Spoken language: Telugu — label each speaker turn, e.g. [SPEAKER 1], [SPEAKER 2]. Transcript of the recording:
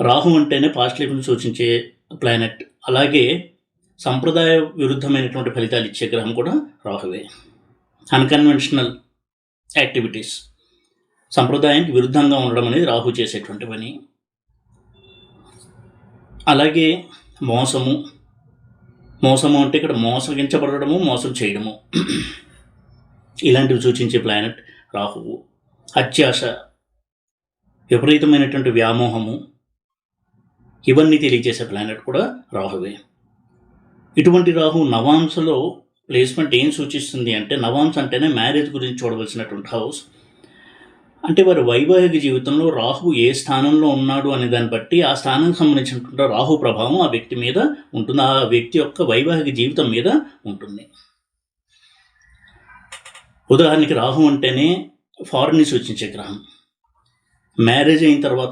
[SPEAKER 1] రాహు అంటేనే పాస్ట్ సూచించే ప్లానెట్ అలాగే సంప్రదాయ విరుద్ధమైనటువంటి ఫలితాలు ఇచ్చే గ్రహం కూడా రాహువే. అన్కన్వెన్షనల్ యాక్టివిటీస్ సంప్రదాయానికి విరుద్ధంగా ఉండడం అనేది రాహు చేసేటువంటి పని. అలాగే మోసము. మోసము అంటే ఇక్కడ మోసగించబడము మోసం చేయడము. ఇలాంటివి సూచించే ప్లానెట్ రాహువు. అత్యాశ. విపరీతమైనటువంటి వ్యామోహము. ఇవన్నీ తెలియజేసే ప్లానెట్ కూడా రాహువే. ఇటువంటి రాహు నవాంశలో ప్లేస్మెంట్ ఏం సూచిస్తుంది అంటే నవాంశ అంటేనే మ్యారేజ్ గురించి చూడవలసినటువంటి హౌస్ అంటే వారి వైవాహిక జీవితంలో రాహు ఏ స్థానంలో ఉన్నాడు అనే దాన్ని బట్టి ఆ స్థానానికి సంబంధించినటువంటి రాహు ప్రభావం ఆ వ్యక్తి మీద ఉంటుంది. ఆ వ్యక్తి యొక్క వైవాహిక జీవితం మీద ఉంటుంది. ఉదాహరణకి రాహు అంటేనే ఫారెన్ని సూచించే గ్రహం. మ్యారేజ్ అయిన తర్వాత